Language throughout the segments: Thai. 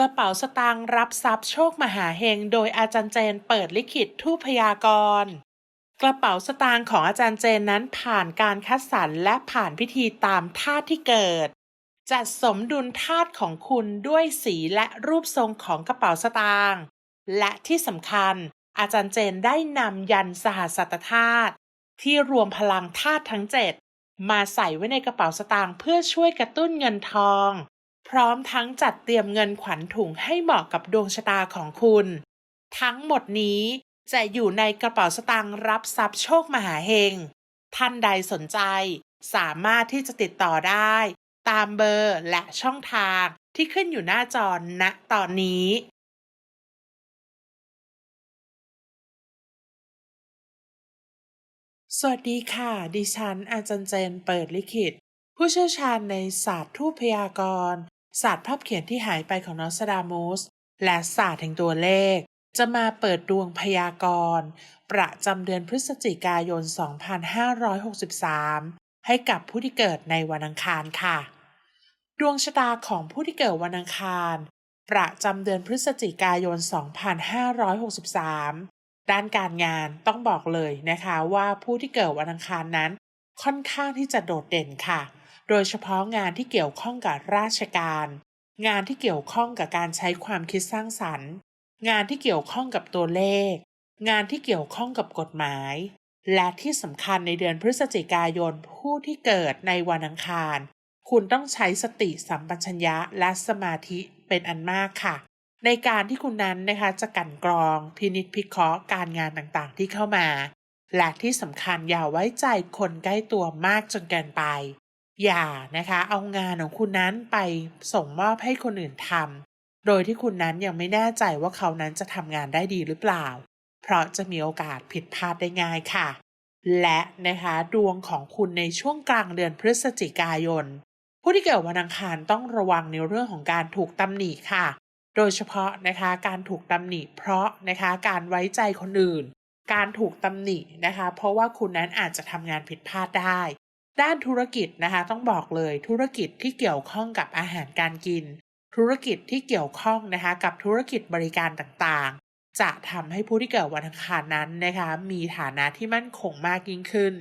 กระเป๋าสตางค์รับทรัพย์โชคมหาเฮงโดยอาจารย์เจนเปิดลิขิตทูพยากรณ์กระเป๋าสตางค์ของอาจารย์เจนนั้นผ่านการคัดสรรและผ่านพิธีตามธาตุที่เกิด จัดสมดุลธาตุของคุณด้วยสีและรูปทรงของกระเป๋าสตางค์และที่สำคัญ อาจารย์เจนได้นำยันสหัสตธาตุที่รวมพลังธาตุทั้งเจ็ดมาใส่ไว้ในกระเป๋าสตางค์เพื่อช่วยกระตุ้นเงินทอง พร้อมทั้งจัดเตรียมเงินขวัญถุงให้เหมาะกับดวงชะตาของคุณ ทั้งหมดนี้จะอยู่ในกระเป๋าสตางค์รับทรัพย์โชคมหาเฮง ท่านใดสนใจสามารถที่จะติดต่อได้ ตามเบอร์และช่องทางที่ขึ้นอยู่หน้าจอณตอนนี้สวัสดีค่ะ ดิฉันอาจารย์เจนเปิดลิขิต ผู้เชี่ยวชาญในศาสตร์ทูพยากร ศาสตร์ภาพเขียนที่หายไปของนอสดามูสและศาสตร์แห่งตัวเลข จะมาเปิดดวงพยากรณ์ประจำเดือนพฤศจิกายน 2563 ให้กับผู้ที่เกิดในวันอังคารค่ะ ดวงชะตาของผู้ที่เกิดวันอังคาร ประจำเดือนพฤศจิกายน 2563 ด้านการงานต้องบอกเลยนะคะว่าผู้ที่เกิดวันอังคารนั้น ค่อนข้างที่จะโดดเด่นค่ะ โดยเฉพาะงานที่เกี่ยวข้องกับราชการ งานที่เกี่ยวข้องกับการใช้ความคิดสร้างสรรค์ งานที่เกี่ยวข้องกับตัวเลข งานที่เกี่ยวข้องกับกฎหมาย และที่สำคัญในเดือนพฤศจิกายนผู้ที่เกิดในวันอังคาร คุณต้องใช้สติสัมปชัญญะและสมาธิเป็นอันมากค่ะ ในการที่คุณนั้นนะคะจะกันกรองพินิจพิเคราะห์การงานต่างๆ ที่เข้ามา และที่สำคัญอย่าไว้ใจคนใกล้ตัวมากจนเกินไป อย่านะคะ เอางานของคุณนั้นไปส่งมอบให้คนอื่นทำโดยที่คุณนั้นยังไม่แน่ใจว่าเขานั้นจะทำงานได้ดีหรือเปล่า เพราะจะมีโอกาสผิดพลาดได้ง่ายค่ะ และนะคะดวงของคุณในช่วงกลางเดือนพฤศจิกายน ผู้ที่เกิดวันอังคารต้องระวังในเรื่องของการถูกตำหนิค่ะ โดยเฉพาะนะคะการถูกตำหนิเพราะนะคะการไว้ใจคนอื่น การถูกตำหนินะคะ เพราะว่าคุณนั้นอาจจะทำงานผิดพลาดได้ ด้านธุรกิจนะคะต้องบอกเลยธุรกิจที่เกี่ยวข้องกับอาหารการกิน ธุรกิจที่เกี่ยวข้องนะคะกับธุรกิจบริการต่างๆ จะทำให้ผู้ที่เกิดวันอังคารนั้นนะคะมีฐานะที่มั่นคงมากยิ่งขึ้น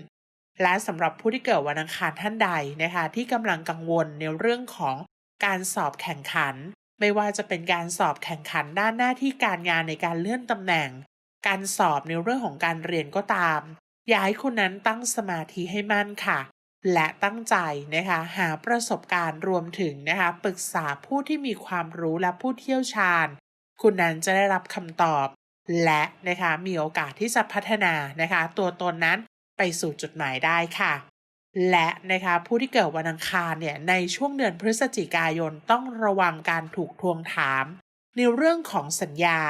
และสำหรับผู้ที่เกิดวันอังคารท่านใดนะคะที่กำลังกังวลในเรื่องของการสอบแข่งขัน ไม่ว่าจะเป็นการสอบแข่งขันด้านหน้าที่การงานในการเลื่อนตำแหน่ง การสอบในเรื่องของการเรียนก็ตาม อยากให้คุณนั้นตั้งสมาธิให้มั่นค่ะ และตั้งใจนะคะหาประสบการณ์รวมถึงนะคะปรึกษาผู้ที่มีความรู้และผู้เที่ยวชาญ คุณนั้นจะได้รับคำตอบ และนะคะมีโอกาสที่จะพัฒนานะคะตัวตนนั้นไปสู่จุดหมายได้ค่ะ และนะคะผู้ที่เกิดวันอังคารเนี่ยในช่วงเดือนพฤศจิกายนต้องระวังการถูกทวงถาม ในเรื่องของสัญญา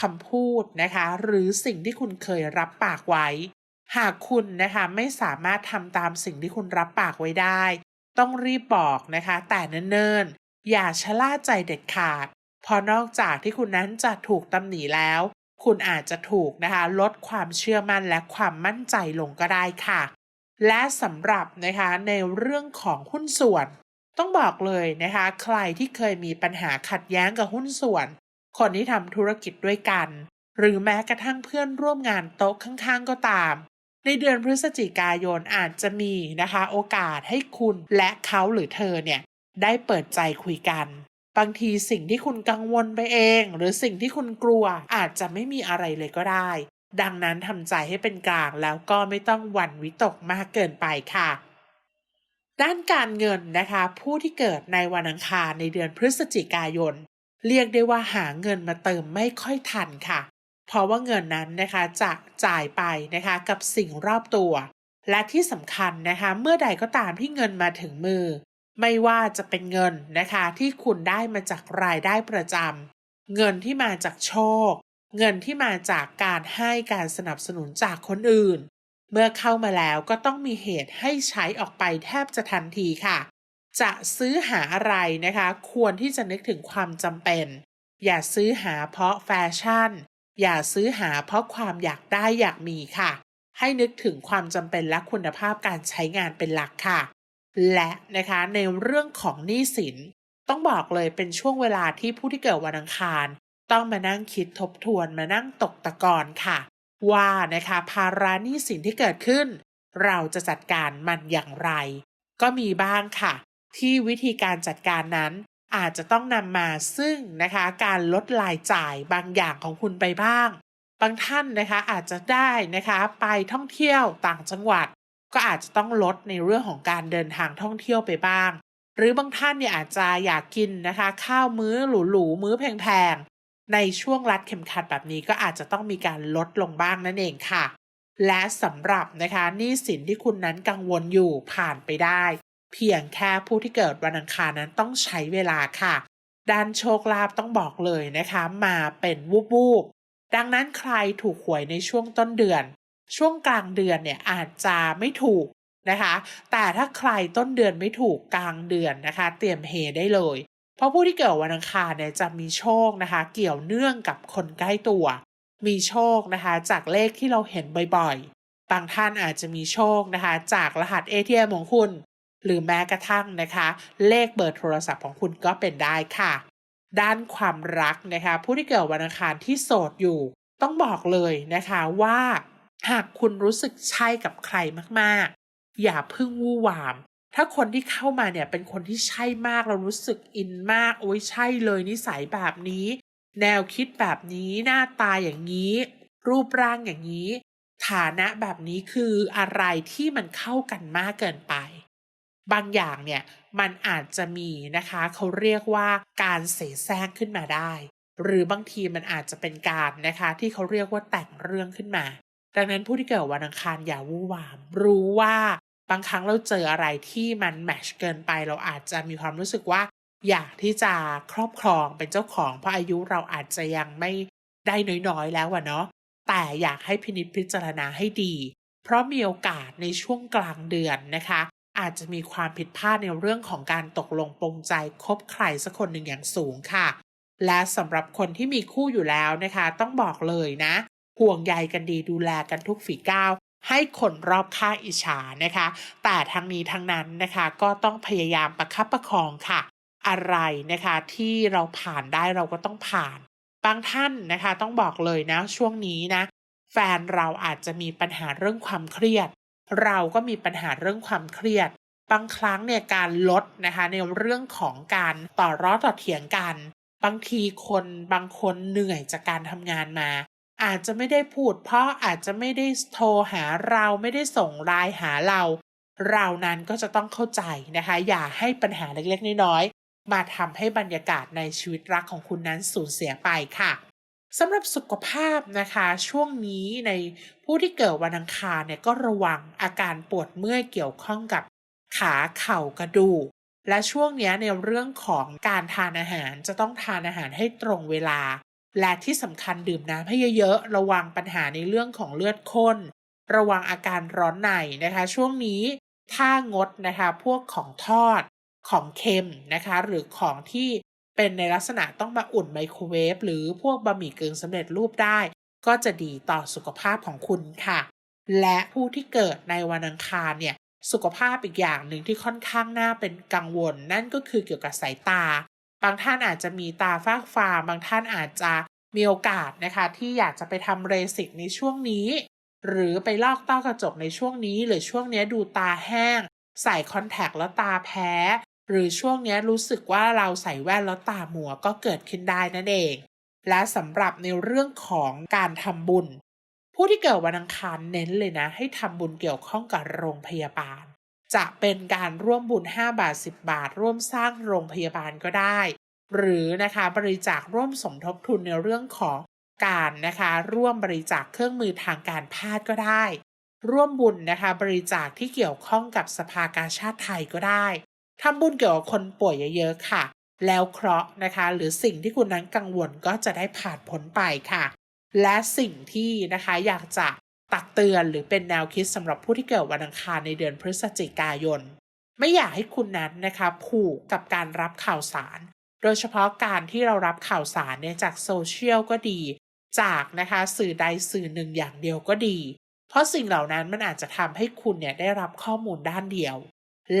คำพูดนะคะหรือสิ่งที่คุณเคยรับปากไว้ หากคุณนะคะไม่สามารถทำตามสิ่งที่คุณรับปากไว้ได้ ต้องรีบบอกนะคะ แต่เนิ่นๆ อย่าชะล่าใจเด็ดขาดเพราะนอกจากที่คุณนั้นจะถูกตำหนิแล้ว คุณอาจจะถูกนะคะลดความเชื่อมั่นและความมั่นใจลงก็ได้ค่ะ และสำหรับนะคะในเรื่องของหุ้นส่วน ต้องบอกเลยนะคะ ใครที่เคยมีปัญหาขัดแย้งกับหุ้นส่วน คนที่ทำธุรกิจด้วยกัน หรือแม้กระทั่งเพื่อนร่วมงานโต๊ะข้างๆ ก็ตาม ในเดือนพฤศจิกายนอาจจะมีนะคะ โอกาสให้คุณและเขาหรือเธอเนี่ยได้เปิดใจคุยกัน บางทีสิ่งที่คุณกังวลไปเอง หรือสิ่งที่คุณกลัวอาจจะไม่มีอะไรเลยก็ได้ ดังนั้นทำใจให้เป็นกลางแล้วก็ไม่ต้องหวั่นวิตกมากเกินไปค่ะ ด้านการเงินนะคะ ผู้ที่เกิดในวันอังคารในเดือนพฤศจิกายน เรียกได้ว่าหาเงินมาเติมไม่ค่อยทันค่ะ เพราะว่าเงินนั้นนะคะจะจ่ายไปนะคะกับสิ่งรอบตัว และที่สำคัญนะคะเมื่อใดก็ตามที่เงินมาถึงมือ ไม่ว่าจะเป็นเงินนะคะที่คุณได้มาจากรายได้ประจำเงินที่มาจากโชค เงินที่มาจากการให้การสนับสนุนจากคนอื่น เมื่อเข้ามาแล้วก็ต้องมีเหตุให้ใช้ออกไปแทบจะทันทีค่ะ จะซื้อหาอะไรนะคะ ควรที่จะนึกถึงความจำเป็น อย่าซื้อหาเพราะแฟชั่น อย่าซื้อหาเพราะความอยากได้อยากมีค่ะ ให้นึกถึงความจำเป็นและคุณภาพการใช้งานเป็นหลักค่ะ และนะคะในเรื่องของหนี้สิน ต้องบอกเลยเป็นช่วงเวลาที่ผู้ที่เกิดวันอังคาร ต้องมานั่งคิดทบทวนมานั่งตกตะกอนค่ะ ว่านะคะภาระหนี้สินที่เกิดขึ้น เราจะจัดการมันอย่างไร ก็มีบ้างค่ะ ที่วิธีการจัดการนั้น อาจจะต้องนำมาซึ่งนะคะการลดรายจ่ายบางอย่างของคุณไปบ้าง บางท่านนะคะอาจจะได้นะคะไปท่องเที่ยวต่างจังหวัด ก็อาจจะต้องลดในเรื่องของการเดินทางท่องเที่ยวไปบ้าง หรือบางท่านเนี่ยอาจจะอยากกินนะคะข้าวมื้อหรูๆมื้อแพงๆในช่วงรัดเข็มขัดแบบนี้ก็อาจจะต้องมีการลดลงบ้างนั่นเองค่ะ และสำหรับนะคะหนี้สินที่คุณนั้นกังวลอยู่ผ่านไปได้ เพียงแค่ผู้ที่เกิดวันอังคารนั้นต้องใช้เวลาค่ะ ด้านโชคลาภต้องบอกเลยนะคะ มาเป็นวูบวูบๆดังนั้นใครถูกหวยในช่วงต้นเดือน ช่วงกลางเดือนเนี่ยอาจจะไม่ถูกนะคะ แต่ถ้าใครต้นเดือนไม่ถูกกลางเดือนนะคะ เตรียมเฮได้เลย เพราะผู้ที่เกิดวันอังคารเนี่ยจะมีโชคนะคะ เกี่ยวเนื่องกับคนใกล้ตัว มีโชคนะคะ จากเลขที่เราเห็นบ่อยๆ บางท่านอาจจะมีโชคนะคะ จากรหัส ATM ของคุณ หรือแม้กระทั่งนะคะ เลขเบอร์โทรศัพท์ของคุณก็เป็นได้ค่ะ ด้านความรักนะคะ ผู้ที่เกิดวันอังคารที่โสดอยู่ ต้องบอกเลยนะคะว่า หากคุณรู้สึกใช่กับใครมากๆ อย่าเพึ่งวู่วาม ถ้าคนที่เข้ามาเนี่ยเป็นคนที่ใช่มากเรารู้สึกอินมากโอ้ยใช่เลยนิสัยแบบนี้ แนวคิดแบบนี้หน้าตาอย่างนี้ รูปร่างอย่างนี้ ฐานะแบบนี้คืออะไรที่มันเข้ากันมากเกินไป บางอย่างเนี่ยมันอาจจะมีนะคะเขาเรียกว่าการเสแสร้งขึ้นมาได้ หรือบางทีมันอาจจะเป็นการนะคะที่เขาเรียกว่าแต่งเรื่องขึ้นมา ดังนั้นผู้ที่เกิดวันอังคารอย่าวู่วาม รู้ว่าบางครั้งเราเจออะไรที่มันแมชเกินไป เราอาจจะมีความรู้สึกว่า อยากที่จะครอบครองเป็นเจ้าของ เพราะอายุเราอาจจะยังไม่ได้น้อยๆแล้วอะเนาะแต่อยากให้พินิจพิจารณาให้ดี เพราะมีโอกาสในช่วงกลางเดือนนะคะ อาจจะมีความผิดพลาดในเรื่องของการตกลงปรงใจคบใครสักคนหนึ่งอย่างสูงค่ะ และสำหรับคนที่มีคู่อยู่แล้วนะคะ ต้องบอกเลยนะ ห่วงใยกันดีดูแลกันทุกฝีก้าวให้คนรอบข้างอิจฉานะคะ แต่ทั้งนี้ทั้งนั้นนะคะก็ต้องพยายามประคับประคองค่ะ อะไรนะคะที่เราผ่านได้เราก็ต้องผ่าน บางท่านนะคะต้องบอกเลยนะช่วงนี้นะ แฟนเราอาจจะมีปัญหาเรื่องความเครียด เราก็มีปัญหาเรื่องความเครียด บางครั้งเนี่ยการลดนะคะในเรื่องของการต่อร้อต่อเถียงกัน บางทีคนบางคนเหนื่อยจากการทำงานมา อาจจะไม่ได้พูด เพราะอาจจะไม่ได้โทรหาเราไม่ได้ส่งไลน์หาเรา เรานั้นก็จะต้องเข้าใจนะคะ อย่าให้ปัญหาเล็กๆน้อยๆมาทำให้บรรยากาศในชีวิตรักของคุณนั้นสูญเสียไปค่ะ สำหรับสุขภาพนะคะ ช่วงนี้ในผู้ที่เกิดวันอังคารเนี่ยก็ระวังอาการปวดเมื่อยเกี่ยวข้องกับขาเข่ากระดูกและช่วงนี้ในเรื่องของการทานอาหารจะต้องทานอาหารให้ตรงเวลา และที่สำคัญดื่มน้ำให้เยอะๆ ระวังปัญหาในเรื่องของเลือดข้น ระวังอาการร้อนในนะคะ ช่วงนี้ถ้างดนะคะพวกของทอดของเค็มนะคะ หรือของที่ เป็นในลักษณะต้องมาอุ่นไมโครเวฟหรือพวกบะหมี่กึ่งสำเร็จรูปได้ ก็จะดีต่อสุขภาพของคุณค่ะ และผู้ที่เกิดในวันอังคารเนี่ยสุขภาพอีกอย่างหนึ่งที่ค่อนข้างน่าเป็นกังวล นั่นก็คือเกี่ยวกับสายตา บางท่านอาจจะมีตาฟ้าฟาบางท่านอาจจะมีโอกาสนะคะที่อยากจะไปทำเรสิกในช่วงนี้ หรือไปลอกต้อกระจกในช่วงนี้ หรือช่วงนี้ดูตาแห้ง ใส่คอนแทคแล้วตาแพ้ หรือช่วงนี้รู้สึกว่าเราใส่แว่นแล้วตาหมัวก็เกิดขึ้นได้นั่นเอง และสำหรับในเรื่องของการทำบุญ ผู้ที่เกิดวันอังคารเน้นเลยนะ ให้ทำบุญเกี่ยวข้องกับโรงพยาบาล จะเป็นการร่วมบุญ 5 บาท 10 บาท ร่วมสร้างโรงพยาบาลก็ได้ หรือนะคะบริจาคร่วมสมทบทุนในเรื่องของการนะคะร่วมบริจาคเครื่องมือทางการแพทย์ก็ได้ ร่วมบุญนะคะบริจาคที่เกี่ยวข้องกับสภากาชาติไทยก็ได้ ทำบุญเกี่ยวกับคนป่วยเยอะๆค่ะ แล้วเคราะห์นะคะ หรือสิ่งที่คุณนั้นกังวลก็จะได้ผ่านพ้นไปค่ะ และสิ่งที่นะคะอยากจะตักเตือนหรือเป็นแนวคิดสำหรับผู้ที่เกิดวันอังคารในเดือนพฤศจิกายน ไม่อยากให้คุณนั้นนะคะผูกกับการรับข่าวสาร โดยเฉพาะการที่เรารับข่าวสารเนี่ยจากโซเชียลก็ดี จากนะคะสื่อใดสื่อหนึ่งอย่างเดียวก็ดี เพราะสิ่งเหล่านั้นมันอาจจะทำให้คุณเนี่ยได้รับข้อมูลด้านเดียว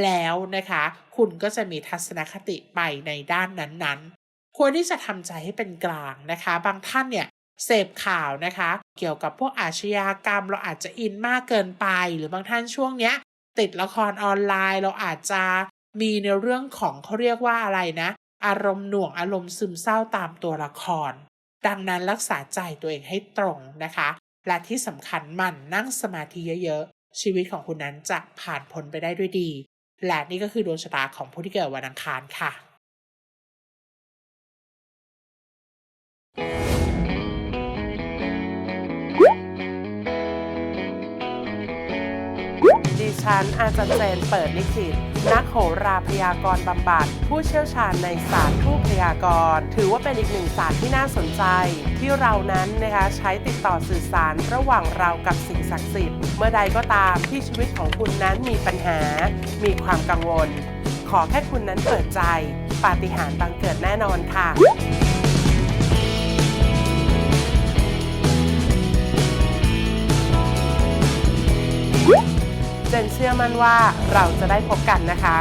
แล้วนะคะ คุณก็จะมีทัศนคติไปในด้านนั้นๆ ควรที่จะทำใจให้เป็นกลางนะคะ บางท่านเนี่ยเสพข่าวนะคะ เกี่ยวกับพวกอาชญากรรม เราอาจจะอินมากเกินไป หรือบางท่านช่วงเนี้ย ติดละครออนไลน์ เราอาจจะมีในเรื่องของเขาเรียกว่าอะไรนะ อารมณ์หน่วงอารมณ์ซึมเศร้าตามตัวละคร ดังนั้นรักษาใจตัวเองให้ตรงนะคะ และที่สำคัญมันนั่งสมาธิเยอะๆชีวิตของคุณนั้นจะผ่านพ้นไปได้ด้วยดี และนี่ก็คือดวงชะตาของผู้ที่เกิดวันอังคารค่ะ ฉันอาจารย์เจนเปิดลิขิต นักโหราพยากรณ์บำบัด ผู้เชี่ยวชาญในศาสตร์ทูปพยากรณ์ถือว่าเป็นอีกหนึ่งศาสตร์ที่น่าสนใจ ที่เรานั้นนะคะใช้ติดต่อสื่อสารระหว่างเรากับสิ่งศักดิ์สิทธิ์เมื่อใดก็ตามที่ชีวิตของคุณนั้นมีปัญหา มีความกังวล ขอแค่คุณนั้นเปิดใจ ปาฏิหาริย์บังเกิดแน่นอนค่ะ มั่นว่าเราจะได้พบกันนะคะ